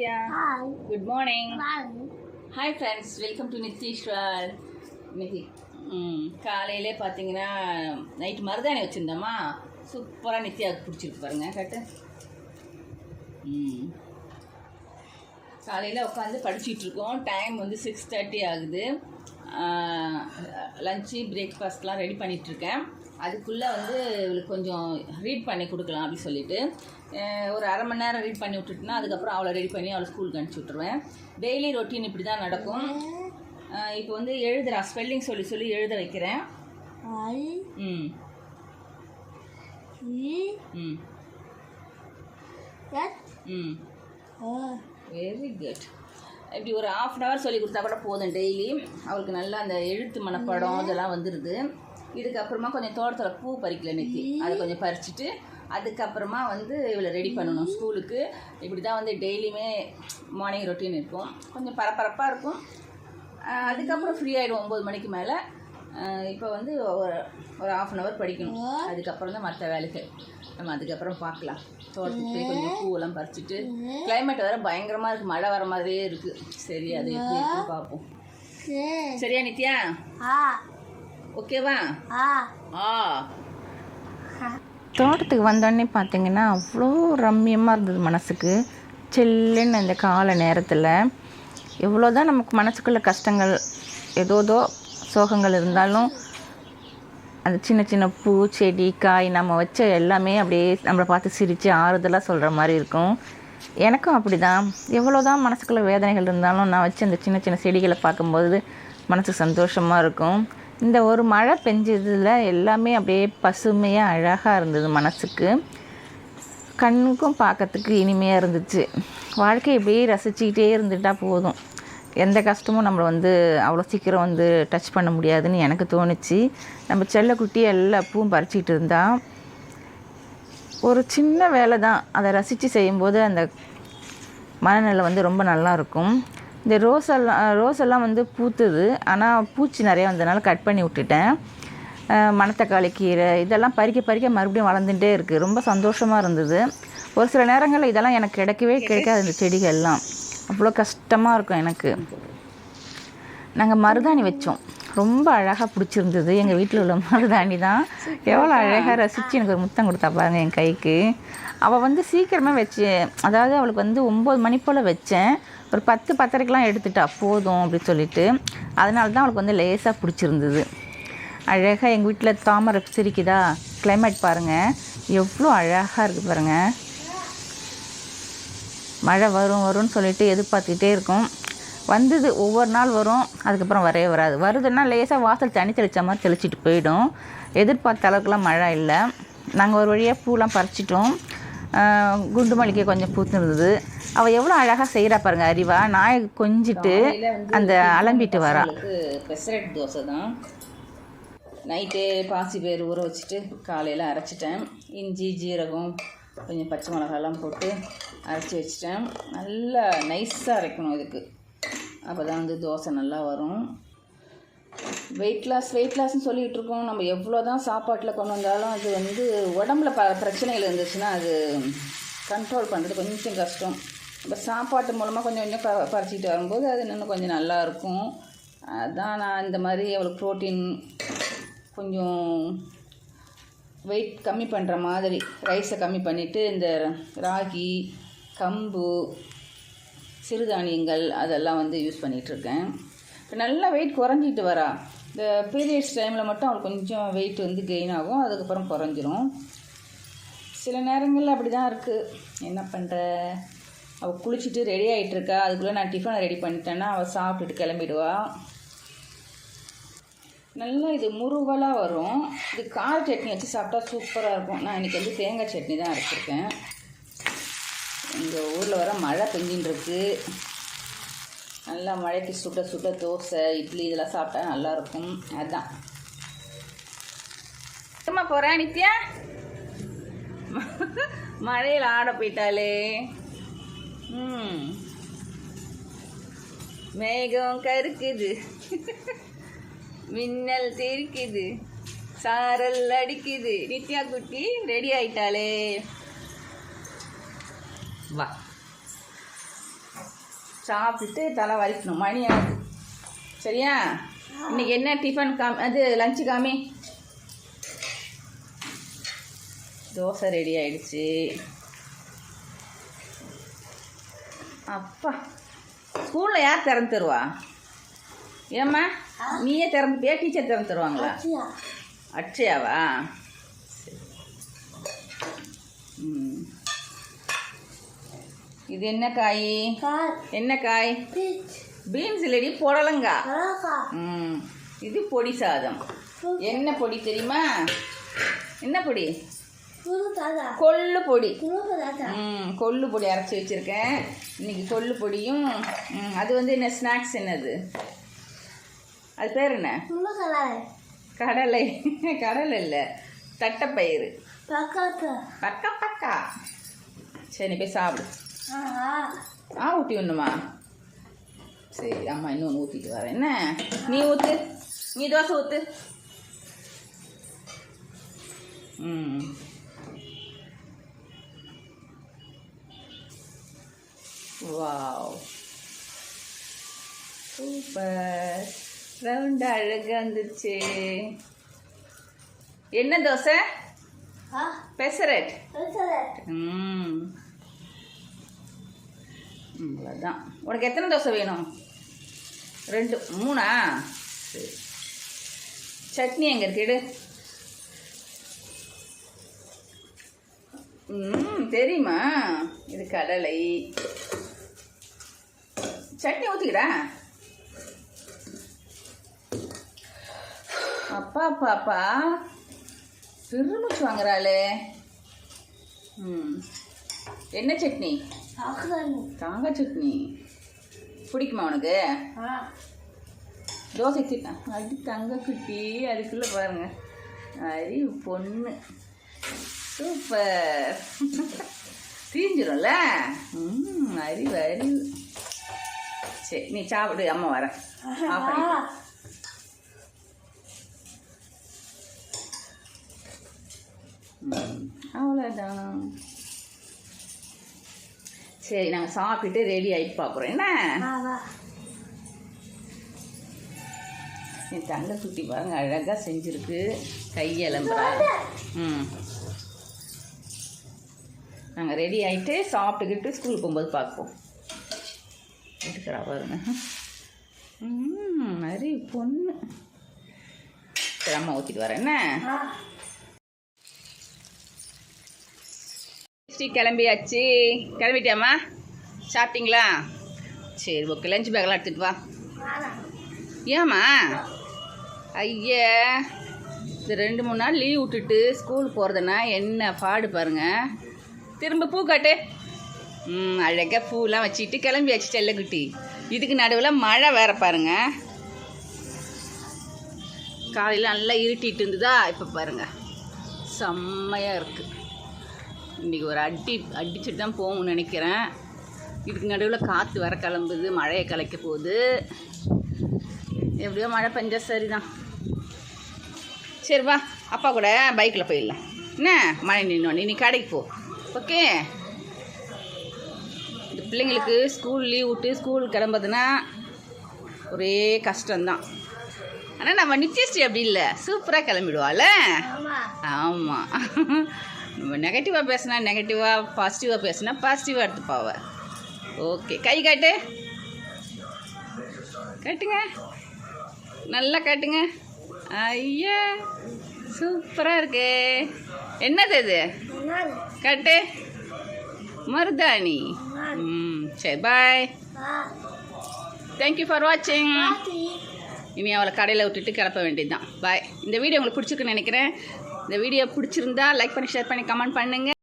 Nithya good morning hi friends welcome to Nitheeswar இன்னைக்கு காலையிலே பார்த்தீங்கன்னா நைட் மருதாணி வச்சுருந்தோமா? சூப்பராக நித்யாவுக்கு பிடிச்சிருக்கு பாருங்க கட்டு. ம் காலையில் உட்காந்து படிச்சுட்டு இருக்கோம். டைம் வந்து சிக்ஸ் தேர்ட்டி ஆகுது. லஞ்சு பிரேக்ஃபாஸ்ட்லாம் ரெடி பண்ணிகிட்ருக்கேன் அதுக்குள்ளே வந்து இவளுக்கு கொஞ்சம் ரீட் பண்ணி கொடுக்கலாம் அப்படின்னு சொல்லிட்டு ஒரு அரை மணி நேரம் ரீட் பண்ணி விட்டுட்டுனா அதுக்கப்புறம் அவளை ரெடி பண்ணி அவளை ஸ்கூலுக்கு அனுப்பிச்சி விட்ருவேன் டெய்லி ரொட்டீன் இப்படி தான் நடக்கும் இப்போ வந்து எழுதுறா ஸ்பெல்லிங் சொல்லி சொல்லி எழுத வைக்கிறேன். ம். ம். ம். வெரி குட் இப்படி ஒரு ஆஃப் அன் ஹவர் சொல்லி கொடுத்தா கூட போதும். டெய்லி அவளுக்கு நல்லா அந்த எழுத்து மனப்பாடம் இதெல்லாம் வந்துடுது இதுக்கப்புறமா கொஞ்சம் தோட்டத்தில் பூ பறிக்கல நித்தி அதை கொஞ்சம் பறிச்சுட்டு அதுக்கப்புறமா வந்து இவளை ரெடி பண்ணணும் ஸ்கூலுக்கு. இப்படி தான் வந்து டெய்லியுமே மார்னிங் ரொட்டீன் இருக்கும். கொஞ்சம் பரபரப்பாக இருக்கும். அதுக்கப்புறம் ஃப்ரீ ஆகிடும் ஒம்பது மணிக்கு மேலே. இப்போ வந்து ஒரு ஒரு ஆஃப் அன் ஹவர் படிக்கணும். அதுக்கப்புறம் தான் மற்ற வேலைகள். நம்ம அதுக்கப்புறம் பார்க்கலாம். தோட்டத்துக்கு போய் கொஞ்சம் பூவெல்லாம் பறிச்சுட்டு கிளைமேட் வேறு பயங்கரமாக இருக்குது மழை வர மாதிரியே இருக்குது சரி அது எப்படி பார்ப்போம். சரியா நித்யா? ஓகேவா? ஆ. தோட்டத்துக்கு வந்தோடனே பார்த்தீங்கன்னா அவ்வளோ ரம்மியமாக இருந்தது மனசுக்கு. சில்லுன்னு அந்த காலை நேரத்தில் எவ்வளோ தான் நமக்கு மனசுக்குள்ள கஷ்டங்கள் ஏதோதோ சோகங்கள் இருந்தாலும் அந்த சின்ன சின்ன பூ செடி காய் நம்ம வச்ச எல்லாமே அப்படியே நம்மளை பார்த்து சிரித்து ஆறுதலாக சொல்கிற மாதிரி இருக்கும். எனக்கும் அப்படி தான் எவ்வளோ தான் மனசுக்குள்ள வேதனைகள் இருந்தாலும் நான் வச்ச அந்த சின்ன சின்ன செடிகளை பார்க்கும்போது மனசு சந்தோஷமாக இருக்கும். இந்த ஒரு மழை பெஞ்சதில் எல்லாமே அப்படியே பசுமையாக அழகாக இருந்தது மனசுக்கு. கண்ணுக்கும் பார்க்கறதுக்கு இனிமையாக இருந்துச்சு. வாழ்க்கையை இப்படியே ரசிச்சுக்கிட்டே இருந்துட்டால் போதும். எந்த கஷ்டமும் நம்மளை வந்து அவ்வளோ சீக்கிரம் வந்து டச் பண்ண முடியாதுன்னு எனக்கு தோணுச்சு. நம்ம செல்லக்குட்டி எல்லா பூவும் பறிச்சிக்கிட்டு இருந்தா ஒரு சின்ன வேலை தான் அதை ரசித்து செய்யும்போது அந்த மனநிலை வந்து ரொம்ப நல்லா இருக்கும். இந்த ரோஸ் எல்லாம் ரோஸ் எல்லாம் வந்து பூத்துது. ஆனால் பூச்சி நிறைய வந்ததுனால கட் பண்ணி விட்டுட்டேன். மணத்தக்காளி கீரை இதெல்லாம் பறிக்க பறிக்க மறுபடியும் வளர்ந்துட்டே இருக்குது ரொம்ப சந்தோஷமாக இருந்தது. ஒரு சில நேரங்களில் இதெல்லாம் எனக்கு கிடைக்கவே கிடைக்காது இந்த செடிகள்லாம். அவ்வளோ கஷ்டமாக இருக்கும் எனக்கு. நாங்கள் மருதாணி வச்சோம். ரொம்ப அழகாக பிடிச்சிருந்தது. எங்கள் வீட்டில் உள்ள மருதாணி தான். எவ்வளோ அழகாக ரசித்து எனக்கு ஒரு முத்தம் கொடுத்தா பாருங்க என் கைக்கு. அவள் வந்து சீக்கிரமாக வச்சு அதாவது அவளுக்கு வந்து ஒம்பது மணி போல் வச்சேன். ஒரு பத்து பத்தரைக்கெலாம் எடுத்துட்டா போதும் அப்படின்னு சொல்லிட்டு. அதனால தான் அவளுக்கு வந்து லேசாக பிடிச்சிருந்தது. அழகாக எங்கள் வீட்டில் தாமரை சிரிக்குதா? கிளைமேட் பாருங்கள் எவ்வளோ அழகாக இருக்குது பாருங்கள் மழை வரும் வரும்னு சொல்லிட்டு எதிர்பார்த்துக்கிட்டே இருக்கும். வந்தது ஒவ்வொரு நாள் வரும் அதுக்கப்புறம் வரவே வராது. வருதுன்னா லேசாக வாசல் தண்ணி தெளித்த மாதிரி தெளிச்சிட்டு போயிடும். எதிர்பார்த்த அளவுக்குலாம் மழை இல்லை. நாங்கள் ஒரு வழியாக பூலாம் பறிச்சிட்டோம். குண்டு மல்லிகை கொஞ்சம் பூத்துருந்தது. அவள் எவ்வளோ அழகாக செய்கிறா பாருங்க அறிவா. நாயை கொஞ்சிட்டு அந்த அலம்பிட்டு வரா. பெசரட் தோசை தான். நைட்டே பாசி பேர் ஊற வச்சுட்டு காலையில் அரைச்சிட்டேன். இஞ்சி ஜீரகம் கொஞ்சம் பச்சை மிளகாலாம் போட்டு அரைச்சி வச்சிட்டேன். நல்லா நைஸாக அரைக்கணும் இதுக்கு. அப்போ தான் வந்து தோசை நல்லா வரும். வெயிட் லாஸ் வெயிட் லாஸ்ன்னு சொல்லிகிட்டு இருக்கோம். நம்ம எவ்வளோ தான் சாப்பாட்டில் கொண்டு வந்தாலும் அது வந்து உடம்புல ப பிரச்சனைகள் இருந்துச்சுன்னா அது கண்ட்ரோல் பண்ணுறது கொஞ்சம் கஷ்டம். இப்போ சாப்பாட்டு மூலமாக கொஞ்சம் கொஞ்சம் ப பறிச்சிக்கிட்டு வரும்போது அது இன்னும் கொஞ்சம் நல்லாயிருக்கும் அதான் நான் இந்த மாதிரி அவளுக்கு ப்ரோட்டீன் கொஞ்சம் வெயிட் கம்மி பண்ணுற மாதிரி ரைஸை கம்மி பண்ணிவிட்டு இந்த ராகி கம்பு சிறுதானியங்கள் அதெல்லாம் வந்து யூஸ் பண்ணிகிட்ருக்கேன் இப்போ நல்லா வெயிட் குறைஞ்சிட்டு வரா. இந்த பீரியட்ஸ் டைமில் மட்டும் அவளுக்கு கொஞ்சம் வெயிட் வந்து கெயின் ஆகும். அதுக்கப்புறம் குறைஞ்சிரும். சில நேரங்களில் அப்படி தான் இருக்குது என்ன பண்ணுற அவள் குளிச்சுட்டு ரெடி ஆகிட்டுருக்கா அதுக்குள்ளே நான் டிஃபனை ரெடி பண்ணிட்டேன்னா அவள் சாப்பிட்டுட்டு கிளம்பிடுவா. நல்லா இது முருவலாக வரும். இது கார சட்னி வச்சு சாப்பிட்டா சூப்பராக இருக்கும். நான் இன்றைக்கி வந்து தேங்காய் சட்னி தான் அரைச்சிருக்கேன். எங்கள் ஊரில் வர மழை பெஞ்சின்னு நல்லா மழைக்கு சுட்ட சுட்ட தோசை இட்லி இதெல்லாம் சாப்பிட்டா நல்லாயிருக்கும் அதுதான் சும்மா போகிறேன் நித்யா? மழையில் ஆட போயிட்டாலே ம். மேகம் கருக்குது. மின்னல் தெரிக்குது சாரல் அடிக்குது. நித்யா குட்டி ரெடி ஆயிட்டாளே. வா சாப்பிட்டுட்டு தலை வலிக்கணும். மணி ஆகுது. சரியா? இன்னைக்கு என்ன டிஃபன் காமி அது லஞ்சு காமி? தோசை ரெடி ஆயிடுச்சு. அப்பா ஸ்கூலில் யார் திறந்து தருவா? ஏம்மா? நீயே திறந்துப்பியா டீச்சர் திறந்து தருவாங்களா? அட்சயாவா. ம். இது என்ன காய்? என்ன காய்? பீன்ஸ் இல்லடி புடலங்கா. ம். இது பொடி சாதம். என்ன பொடி தெரியுமா? என்ன பொடி? கொள்ளு பொடி. ம் கொள்ளு பொடி அரைச்சி வச்சுருக்கேன். இன்னைக்கு கொள்ளு பொடியும் அது வந்து என்ன ஸ்நாக்ஸ் என்னது? அது பேர் என்ன? கடலை. கடலை இல்லை தட்டைப்பயிறு. பக்கா பக்கா. சரி போய் சாப்பிடு. ஆ ஊட்டி ஒன்றுமா சரி அம்மா இன்னொன்று ஊற்றிட்டு வரேன் என்ன? நீ ஊற்று நீ தோசை ஊற்று ம். வாவ். சூப்பர். ரவுண்டு அழகாக வந்துருச்சு. என்ன தோசை? பெசரட். ம். அவ்வளோதான் உனக்கு எத்தனை தோசை வேணும்? ரெண்டு மூணா? சரி. சட்னி எங்கே இருக்கு எடு. ம் தெரியுமா? இது கடலை. சட்னி ஊற்றிக்கிறா அப்பா பாப்பா பெருமூச்சு வாங்குறாளே. ம். என்ன சட்னி? தேங்காய் சட்னி. பிடிக்குமா உனக்கு? தோசை திட்டா அடி தங்க குட்டி அதுக்குள்ளே பாருங்க. அரி பொண்ணு. சூப்பர். தீஞ்சிரும்ல? ம் அறிவு அறிவு சரி நீ சாப்பிடு அம்மா வரேன் அவ்வளோதான் சரி நாங்கள் சாப்பிட்டுட்டு ரெடி ஆகிட்டு பார்க்குறோம் என்ன? என் தங்க குட்டி பாருங்க அழகாக செஞ்சுருக்கு. கையெலம்புறா ம். நாங்கள் ரெடி ஆகிட்டு சாப்பிட்டுக்கிட்டு ஸ்கூல் போகும்போது பார்ப்போம். எடுக்கிறா பாருங்க. ம் மாதிரி பொண்ணு. அம்மா ஊற்றிட்டு வரேன். என்ன? ஸ்ரீ கிளம்பியாச்சு. கிளம்பிட்டியாம்மா? சாப்பிட்டீங்களா? சரி ஓகே லஞ்ச் பேக்கெல்லாம் எடுத்துகிட்டு வா. ஏம்மா? ஐயா இது ரெண்டு மூணு நாள் லீவ் விட்டுட்டு ஸ்கூல் போகிறதுனா என்ன பாடு பாருங்க. திரும்ப பூ காட்டு. ம் அழகாக பூலாம் வச்சுட்டு கிளம்பியாச்சு செல்லக்குட்டி. இதுக்கு நடுவில் மழை வேற பாருங்க. காலையில் நல்லா இருட்டிட்டு இருந்ததா? இப்போ பாருங்க. செம்மையாக இருக்குது இன்றைக்கி ஒரு அடி அடிச்சுட்டு தான் போகணும்னு நினைக்கிறேன். இதுக்கு நடுவில் காற்று வர கிளம்புது மழையை கலைக்க போகுது. எப்படியோ மழை பெஞ்சா சரிதான். சரி வா அப்பா கூட பைக்கில் போயிடலாம். என்ன? மழை நின்னோடனே நீ கடைக்கு போ. ஓகே? இந்த பிள்ளைங்களுக்கு ஸ்கூல் லீவ் விட்டு ஸ்கூல் கிளம்புதுன்னா ஒரே கஷ்டம்தான். ஆனால் நம்ம நிச்சயஸ்ரீ அப்படி இல்லை. சூப்பராக கிளம்பிடுவாள். ஆமாம் நெகட்டிவாக பேசினா நெகட்டிவாக பாசிட்டிவாக பேசினா பாசிட்டிவாக எடுத்துப்பாவ ஓகே கை காட்டு. காட்டுங்க. நல்லா காட்டுங்க. ஐயா சூப்பராக இருக்கு. என்னது இது? காட்டு. மருதாணி. ம் சரி பாய் தேங்க்யூ ஃபார் வாட்சிங் இனி அவளை கடையில் விட்டுட்டு கிளப்ப வேண்டியதுதான். பாய் இந்த வீடியோ உங்களுக்கு பிடிச்சிருக்குன்னு நினைக்கிறேன். இந்த வீடியோ பிடிச்சிருந்தா லைக் பண்ணி ஷேர் பண்ணி கமெண்ட் பண்ணுங்கள்